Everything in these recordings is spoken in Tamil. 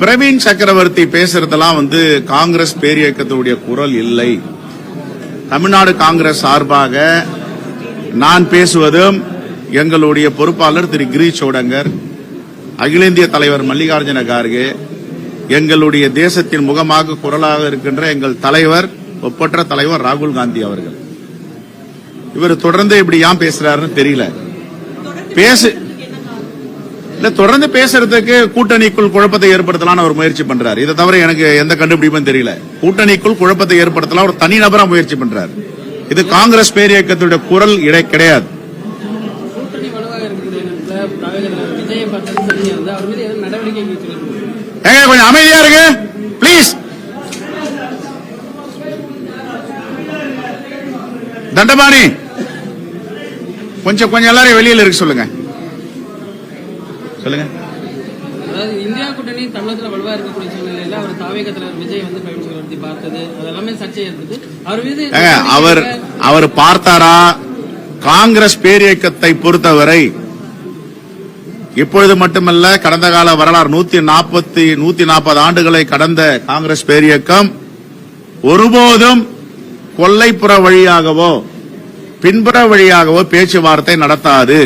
பிரவீன் சக்கரவர்த்தி பேசுறதெல்லாம் வந்து காங்கிரஸ் பேரியக்கத்துடைய குரல் இல்லை. தமிழ்நாடு காங்கிரஸ் சார்பாக நான் பேசுவதும் எங்களுடைய பொறுப்பாளர் திரு கிரி சோடங்கர் அகில இந்திய தலைவர் மல்லிகார்ஜுன கார்கே எங்களுடைய தேசத்தின் முகமாக குரலாக இருக்கின்ற எங்கள் தலைவர் ஒப்பற்ற தலைவர் ராகுல் காந்தி அவர்கள். இவர் தொடர்ந்து இப்படி ஏன் பேசுறாருன்னு தெரியல. பேசு இல்ல தொடர்ந்து பேசுறதுக்கு கூட்டணிக்குள் குழப்பத்தை ஏற்படுத்தலாம் ஒரு முயற்சி பண்றாரு. இதை தவிர எனக்கு எந்த கண்டுபிடிப்பும் தெரியல. கூட்டணிக்குள் குழப்பத்தை ஏற்படுத்தலாம் ஒரு தனிநபரா முயற்சி பண்றாரு. இது காங்கிரஸ் பேரியக்கத்துடைய குரல் இடை கிடையாது. அவர் கொஞ்சம் அமைதியா இருங்க. ப்ளீஸ் தண்டபாணி கொஞ்சம் கொஞ்சம் எல்லாரும் வெளியில இருக்கு சொல்லுங்க. சொல்லுங்க. அதாவது இந்தியா கூட்டணி தமிழகத்தில் வலுவாக இருக்கக்கூடிய சூழ்நிலையில அவர் தாவேக தலைவர் விஜய் வந்து பிரவீன் சக்கரவர்த்தி பார்த்தது. அதெல்லாமே சர்ச்சை இருந்தது அவர் மீது அவர் அவர் பார்த்தாரா? காங்கிரஸ் பேரியக்கத்தை பொறுத்தவரை இப்பொழுது மட்டுமல்ல கடந்த கால வரலாறு நூத்தி நாற்பத்தி நூத்தி நாற்பது ஆண்டுகளை கடந்த காங்கிரஸ் பேரியக்கம் ஒருபோதும் கொல்லைப்புற வழியாகவோ பின்புற வழியாகவோ பேச்சுவார்த்தை நடத்தாது.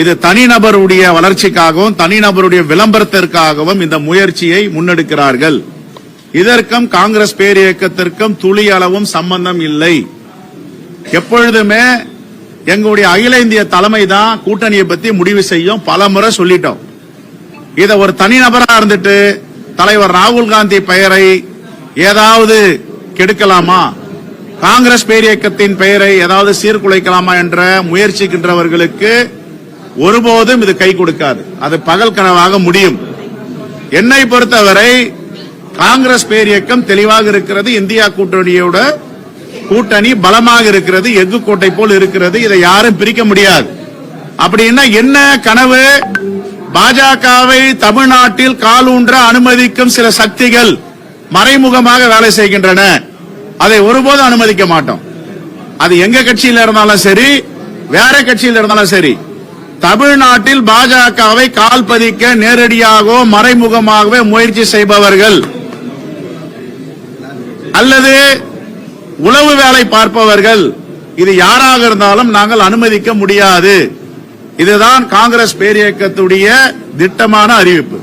இது தனிநபருடைய வளர்ச்சிக்காகவும் தனிநபருடைய விளம்பரத்திற்காகவும் இந்த முயற்சியை முன்னெடுக்கிறார்கள். இதற்கும் காங்கிரஸ் பேரியக்கத்திற்கும் துளி அளவும் சம்பந்தம் இல்லை. எப்பொழுதுமே எங்களுடைய அகில இந்திய தலைமை தான் கூட்டணியை பத்தி முடிவு செய்யும். பல முறை சொல்லிட்டோம். இத ஒரு தனிநபரா இருந்துட்டு தலைவர் ராகுல் காந்தி பெயரை ஏதாவது கெடுக்கலாமா? காங்கிரஸ் பேரியக்கத்தின் பெயரை ஏதாவது சீர்குலைக்கலாமா என்ற முயற்சிக்கின்றவர்களுக்கு ஒருபோதும் இது கை கொடுக்காது. அது பகல் கனவாக முடியும். என்னை பொறுத்தவரை காங்கிரஸ் பேரியக்கம் தெளிவாக இருக்கிறது இந்தியா கூட்டணியோட கூட்டணி பலமாக இருக்கிறது எஃகு கோட்டை போல் இருக்கிறது இதை யாரும் பிரிக்க முடியாது. அப்படின்னா என்ன கனவு? பாஜகவை தமிழ்நாட்டில் காலூன்ற அனுமதிக்கும் சில சக்திகள் மறைமுகமாக வேலை செய்கின்றன. அதை ஒருபோதும் அனுமதிக்க மாட்டோம். அது எங்க கட்சியில இருந்தாலும் சரி வேற கட்சியில இருந்தாலும் சரி தமிழ்நாட்டில் பாஜகவை கால் பதிக்க நேரடியாகவோ மறைமுகமாகவோ முயற்சி செய்பவர்கள் அல்லது உளவு வேலை பார்ப்பவர்கள் இது யாராக இருந்தாலும் நாங்கள் அனுமதிக்க முடியாது. இதுதான் காங்கிரஸ் பேரியக்கத்துடைய திட்டமான அறிவிப்பு.